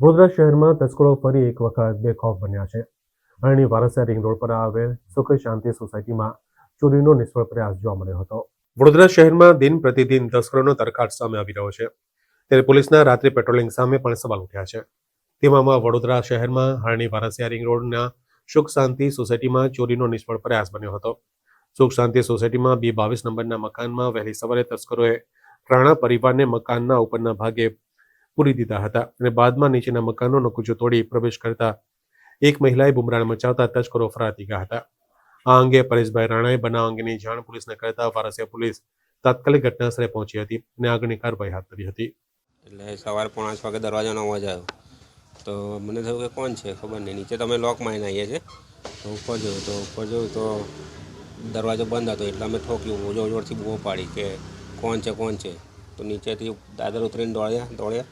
વડોદરા શહેરમાં તસ્કરો ફરી એક વખત બેખોફ બન્યા છે. અરણી વારસિયા રિંગ રોડ પર આવેલ સુખ શાંતિ સોસાયટીમાં ચોરીનો નિષ્ફળ પ્રયાસ જોવા મળ્યો હતો. વડોદરા શહેરમાં દિન પ્રતિદિન તસ્કરોનો તરખાટ સામે આવી રહ્યો છે. ત્યારે પોલીસના રાત્રિ પેટ્રોલિંગ સામે પણ સવાલ ઉઠ્યા છે. તેવામાં વડોદરા શહેરમાં હરણી વારસિયા રિંગ રોડના સુખ શાંતિ સોસાયટીમાં ચોરીનો નિષ્ફળ પ્રયાસ બન્યો હતો. સુખ શાંતિ સોસાયટીમાં બી બાવીસ નંબરના મકાનમાં વહેલી સવારે તસ્કરોએ રાણા પરિવારને મકાનના ઉપરના ભાગે પૂરી દીધા હતા અને બાદમાં નીચેના મકાનોનો કૂચો તોડી પ્રવેશ કરતા એક મહિલાએ બુમરાણ મચાવતા તસ્કરો ફરાતી ગયા હતા. આ અંગે પરેશભાઈ રાણાએ બનાવ અંગેની જાણ પોલીસને કરતા વારસિયા પોલીસ તાત્કાલિક ઘટનાસ્થળે પહોંચી હતી અને આગળની કાર્યવાહી હાથ ધરી હતી. એટલે સવારે પોણા છ વાગે દરવાજાનો અવાજ આવ્યો. તો મને થયું કે કોણ છે ખબર નહીં. નીચે તમે લોક મારીને આવીએ છે તો ઉપર જોયું તો ઉપર જોયું તો દરવાજો બંધ હતો. એટલે અમે ઠોક્યું. જોર જોરથી બહુ પાડી કે કોણ છે કોણ છે? તો નીચેથી દાદર ઉતરીને દોડ્યા દોડ્યા.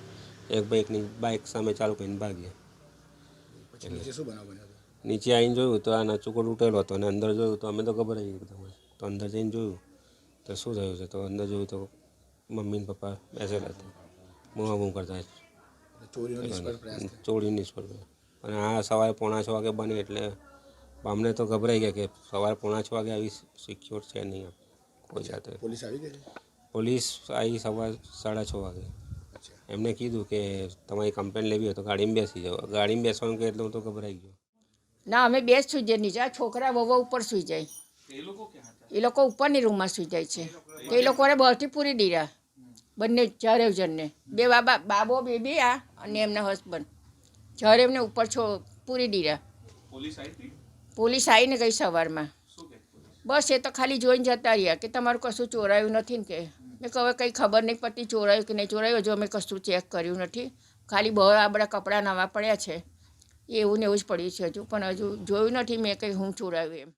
એક બાઇકની બાઇક સામે ચાલુ કરીને ભાગ્યા પછી નીચે શું બનાવ બન્યો હતો? નીચે આવીને જોયું તો આના નચુકો તૂટેલો હતો અને અંદર જોયું તો અમે તો ગભરાઈ એકદમ જ. તો અંદર જઈને જોયું તો શું થયું છે? તો અંદર જોયું તો મમ્મી ને પપ્પા બેસેલા હતા. બૂમા બૂમ કરતા એટલે ચોરીનો નિષ્ફળ પ્રયાસ ચોરી નિષ્ફળ ગયો અને આ સવારે પોણા છ વાગે બની એટલે અમને તો ગભરાઈ ગયા કે સવારે પોણા છ વાગે આવી સિક્યોર છે નહીં. કોઈ જાતે. પોલીસ આવી ગઈ? છે પોલીસ આવી સવાર સાડા છ વાગે. એમને કીધું કે તમારી કમ્પ્લેન લેવી હોય તો ગાડીમાં બેસી જાઓ. ગાડીમાં બેસવાનું કે એટલે હું તો ગભરાઈ ગયો. ના અમે બે જ સુઈ જાય નીચે છોકરા વહુ ઉપર સુઈ જાય. એ લોકો ઉપરની રૂમમાં સુઈ જાય છે. તો એ લોકોને બહારથી પૂરી દીધા બંને ચારે જણને. બે બાબા બાબો બેબી આ અને એમના હસબન્ડ જરેવને ઉપર છો પૂરી દીધા પોલીસ આવીને ગઈ સવારમાં. બસ એ તો ખાલી જોઈને જતા રહ્યા કે તમારું કશું ચોરાયું નથી ને કે. મેં કહું કંઈ ખબર નહીં પડતી ચોરાયું કે નહીં ચોરાયું, હજુ અમે કશું ચેક કર્યું નથી. ખાલી બધા કપડાં નવા પડ્યા છે. એવું ને એવું જ પડ્યું છે હજુ. પણ હજુ જોયું નથી, મેં કંઈ હું ચોરાયું એમ.